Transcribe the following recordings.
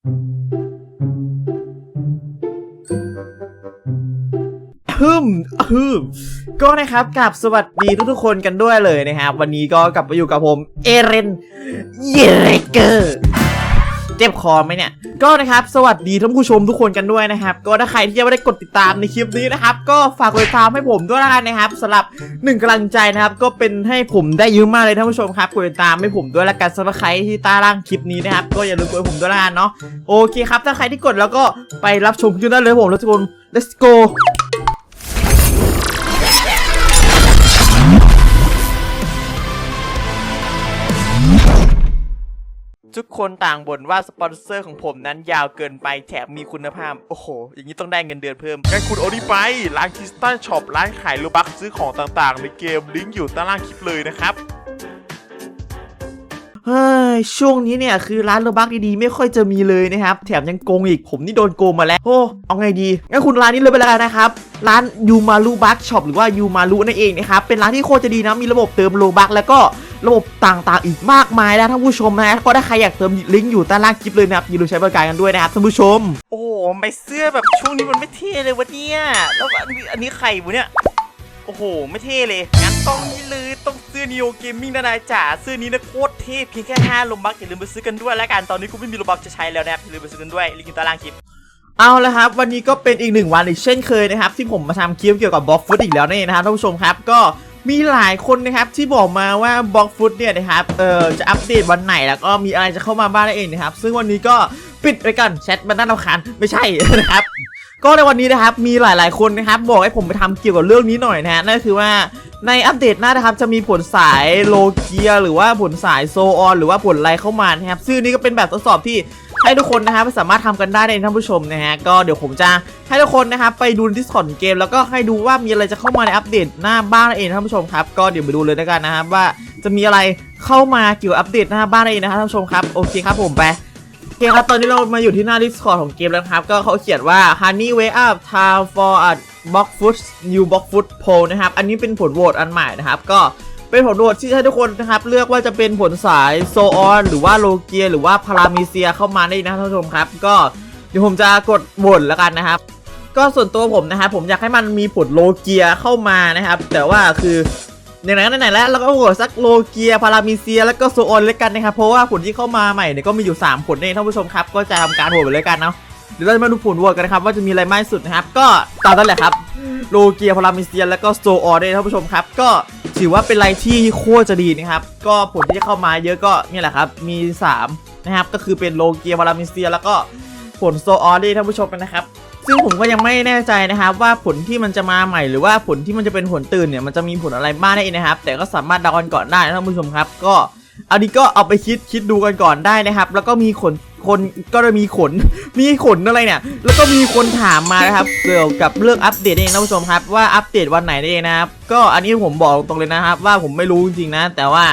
ฮึมฮึมก็นะครับกับสวัสดีทุกๆคนกันด้วยเลยนะครับ วันนี้ก็กลับมาอยู่กับผม เอเรน เยเรเกอร์ เจ็บคอไหมเนี่ย ก็นะครับ สวัสดีท่านผู้ชมทุกคนกันด้วยนะครับ ก็ถ้าใครที่ยังไม่ได้กดติดตามในคลิปนี้นะครับ ก็ฝากกดติดตามให้ผมด้วยละกันนะครับสำหรับหนึ่งกำลังใจนะครับ ก็เป็นให้ผมได้เยอะมากเลยท่านผู้ชมครับ กดติดตามให้ผมด้วยละกันสำหรับใครที่ใต้ล่างคลิปนี้นะครับ ก็อย่าลืมกดให้ผมด้วยละกันเนาะ โอเคครับ ถ้าใครที่กดแล้วก็ไปรับชมคลิปได้เลยผมแล้วทุกคน let's go ทุกคนต่างบ่นว่าสปอนเซอร์ของผมนั้นยาวเกินไปแถมมีคุณภาพ โอ้โห อย่างนี้ต้องได้เงินเดือนเพิ่มงั้นคุณโอนี่ไป ร้านคริสตัลช็อปร้านขายโลบักซื้อของต่างๆ ในเกมลิงก์อยู่ใต้ล่างคลิปเลยนะครับเฮ้ยช่วงนี้เนี่ยคือร้านโลบักดีๆ ไม่ค่อยจะมีเลยนะครับ แถมยังโกงอีกผมนี่โดนโกงมาแล้วโอ้เอาไงดีงั้นคุณร้านนี้เลยไปแล้วกันนะครับ ร้านยูมารุบักช็อปหรือว่ายูมารุนั่นเองนะครับ เป็นร้านที่โคตรจะดีนะมีระบบเติมโลบักแล้วก็ ระบบต่างๆ อีกมากมายนะท่านผู้ชมนะก็ถ้าใครอยากเติมลิงก์อยู่ใต้ล่างคลิปเลยนะครับอย่าลืมใช้บริการกันด้วยนะครับท่านผู้ชม โอ้โหไม่เสื้อแบบช่วงนี้มันไม่เท่เลยวะเนี่ยแล้วอันนี้อันนี้ใครวะเนี่ยโอ้โห ไม่เท่เลย งั้นต้องนี่เลย ต้องเสื้อ Neo Gaming นะนายจ๋าเสื้อนี้นะโคตรเท่เพียงแค่5โลบักอย่าลืมไปซื้อกันด้วย แล้วกัน ตอนนี้กูไม่มีโลบักจะใช้แล้วนะครับอย่าลืมไปซื้อกันด้วย ลิงก์อยู่ใต้ล่างคลิป เอาละครับ วันนี้ก็เป็นอีกหนึ่งวันอีกเช่นเคยนะครับ ที่ผมมาทำคลิปเกี่ยวกับบล็อกฟุตอีกแล้วนั่นเองนะครับท่านผู้ชมครับ ก็ มีหลายคนนะครับที่บอกมาว่าบล็อกฟุตเนี่ยนะครับเออจะอัปเดตวันไหนแล้วก็มีอะไรจะเข้ามาบ้างนั่นเองนะครับ ซึ่งวันนี้ก็ปิดไปก่อนแชทมันน่ารำคาญไม่ใช่นะครับ ก็ในวันนี้นะครับมีหลาย ๆคนนะครับ บอกให้ผมไปทำเกี่ยวกับเรื่องนี้หน่อยนะฮะนั่นคือว่าในอัปเดตหน้านะครับจะมีผลสายโลเกีย หรือว่าผลสายโซออน หรือว่าผลอะไรเข้ามานะครับซึ่งนี่ก็เป็นแบบทดสอบที่ ให้ทุกคนนะครับสามารถทำกันได้ในท่านผู้ชมนะฮะก็เดี๋ยวผมจะให้ทุกคนนะครับไปดูดิสคอ d เกม แล้วก็ให้ดูว่ามีอะไรจะเข้ามาในอัปเดตหน้าบ้านเองท่านผู้ชมครับ ก็เดี๋ยวไปดูเลยแล้วกันนะครับว่าจะมีอะไรเข้ามาเกี่ยวกับอัปเดตหน้าบ้านเองนะครับท่านผู้ชมครับโอเคครับผมไปโอเคครับตอนนี้เรามาอยู่ที่หน้า Discord ของเกมแล้วครับ ก็เขาเขียนว่า Honey Wake Up Time for a Box Foot New Box Foot Poll นะครับ อันนี้เป็นผลโหวตอันใหม่นะครับ ก็ เป็นผลโหวตที่ให้ทุกคนนะครับเลือกว่าจะเป็นผลสายโซออนหรือว่าโลเกียหรือว่าพารามิเซียเข้ามาได้นะท่านผู้ชมครับ ก็เดี๋ยวผมจะกดโหวตแล้วกันนะครับ ก็ส่วนตัวผมนะครับผมอยากให้มันมีผลโลเกียเข้ามานะครับ แต่ว่าคืออย่างไหนไหนๆแล้วเราก็โหวตสักโลเกียพารามิเซียแล้วก็โซออนเลยกันนะครับเพราะว่าผลที่เข้ามาใหม่เนี่ยก็มีอยู่ 3 ผลเองท่านผู้ชมครับก็จะทำการโหวตไปเลยกันเนาะเดี๋ยวเราจะมาดูผลโหวตกันนะครับว่าจะมีอะไรมากที่สุดนะครับ ก็ตามนั้นแหละครับ โลเกียพารามิเซียแล้วก็โซออนด้ท่านผู้ชมครับ ก็ถือว่าเป็นอะไรที่โคตรจะดีนะครับ ก็ผลที่เข้ามาเยอะก็เนี่ยแหละครับ มี 3 นะครับ ก็คือเป็นโลเกียพารามิเซียแล้วก็ผลโซออนด้ท่านผู้ชมนะครับซึ่งผมก็ยังไม่แน่ใจนะครับว่าผลที่มันจะมาใหม่หรือว่าผลที่มันจะเป็นผลตื่นเนี่ยมันจะมีผลอะไรบ้างได้นะครับ แต่ก็สามารถเดากันก่อนได้นะท่านผู้ชมครับ ก็อันนี้ก็เอาไปคิดคิดดูกันก่อนได้นะครับ แล้วก็มีขน คนก็จะมีขน มีขนอะไรเนี่ย แล้วก็มีคนถามมานะครับ เกี่ยวกับเรื่องอัปเดตเองท่านผู้ชมครับว่าอัปเดตวันไหนนั่เองนะครับ ก็อันนี้ผมบอกตรงเลยนะครับ ว่าผมไม่รู้จริงๆนะ แต่ว่า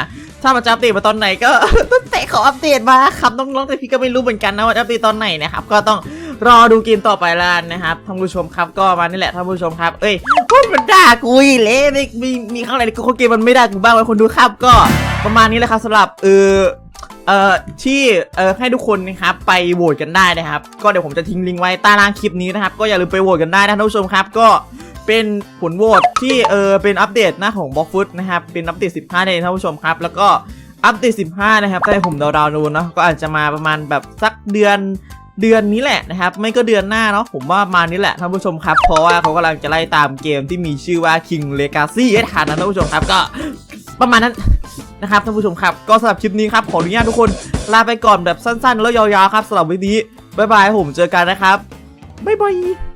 ถ้ามันจะอัปเดตมาตอนไหนก็ตั้งแต่เขาอัปเดตมาครับน้องๆแต่พี่ก็ไม่รู้เหมือนกันนะว่าจะอัปเดตตอนไหนนะครับ ก็ต้องรอดูเกมต่อไปแล้วนะครับท่านผู้ชมครับก็มานี่แหละท่านผู้ชมครับ เอ้ยพูดมันด่ากูอีกเลยมีมีมีข้างไหนกูเกมมันไม่ด่ากูบ้างไว้คนดูครับ ก็ประมาณนี้แหละครับสำหรับเออ เอ่อที่เอ่อให้ทุกคนนะครับไปโหวตกันได้นะครับ ก็เดี๋ยวผมจะทิ้งลิงก์ไว้ใต้ล่างคลิปนี้นะครับ ก็อย่าลืมไปโหวตกันได้นะท่านผู้ชมครับ ก็เป็นผลโหวตที่เออเป็นอัปเดตหน้าของบล็อกฟุตนะครับ เป็นอัปเดต 15ในท่านผู้ชมครับ แล้วก็อัปเดต 15 นะครับถ้าให้ผมเดาๆดูเนาะก็อาจจะมาประมาณแบบสักเดือนเดือนนี้แหละนะครับ ไม่ก็เดือนหน้าเนาะผมว่ามานี้แหละท่านผู้ชมครับ เพราะว่าเขากำลังจะไล่ตามเกมที่มีชื่อว่า King Legacy ให้ทันนะท่านผู้ชมครับก็ประมาณนั้น นะครับท่านผู้ชมครับ ก็สำหรับคลิปนี้ครับขออนุญาตทุกคนลาไปก่อนแบบสั้นๆ แล้วยาวๆครับสำหรับวันนี้บ๊ายบายผมเจอกันนะครับบ๊ายบาย